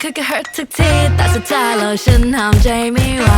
เคยก็ hurt ทุกทีแต่สุดท้ายแล้วฉันห้ามใจไม่ไหว